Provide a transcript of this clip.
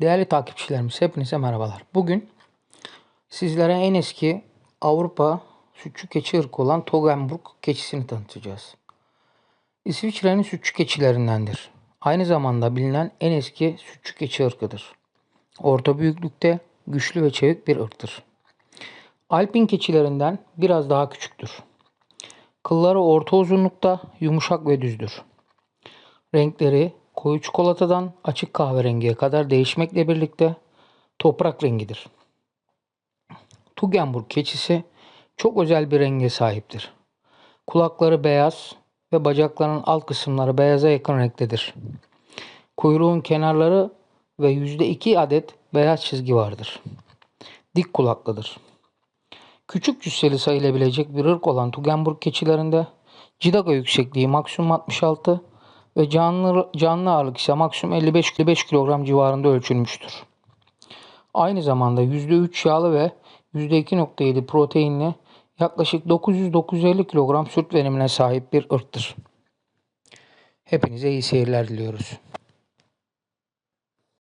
Değerli takipçilerimiz hepinize merhabalar. Bugün sizlere en eski Avrupa sütçü keçi ırkı olan Togenburg keçisini tanıtacağız. İsviçre'nin sütçü keçilerindendir. Aynı zamanda bilinen en eski sütçü keçi ırkıdır. Orta büyüklükte güçlü ve çevik bir ırktır. Alpin keçilerinden biraz daha küçüktür. Kılları orta uzunlukta, yumuşak ve düzdür. Renkleri koyu çikolatadan açık kahverengiye kadar değişmekle birlikte toprak rengidir. Tugenburg keçisi çok özel bir renge sahiptir. Kulakları beyaz ve bacaklarının alt kısımları beyaza yakın renktedir. Kuyruğun kenarları ve %2 adet beyaz çizgi vardır. Dik kulaklıdır. Küçük cüsseli sayılabilecek bir ırk olan Tugenburg keçilerinde cidaga yüksekliği maksimum 66 ve canlı, canlı ağırlık ise maksimum 55-55 kilogram civarında ölçülmüştür. Aynı zamanda %3 yağlı ve %2.7 proteinli yaklaşık 900-950 kilogram süt verimine sahip bir ırktır. Hepinize iyi seyirler diliyoruz.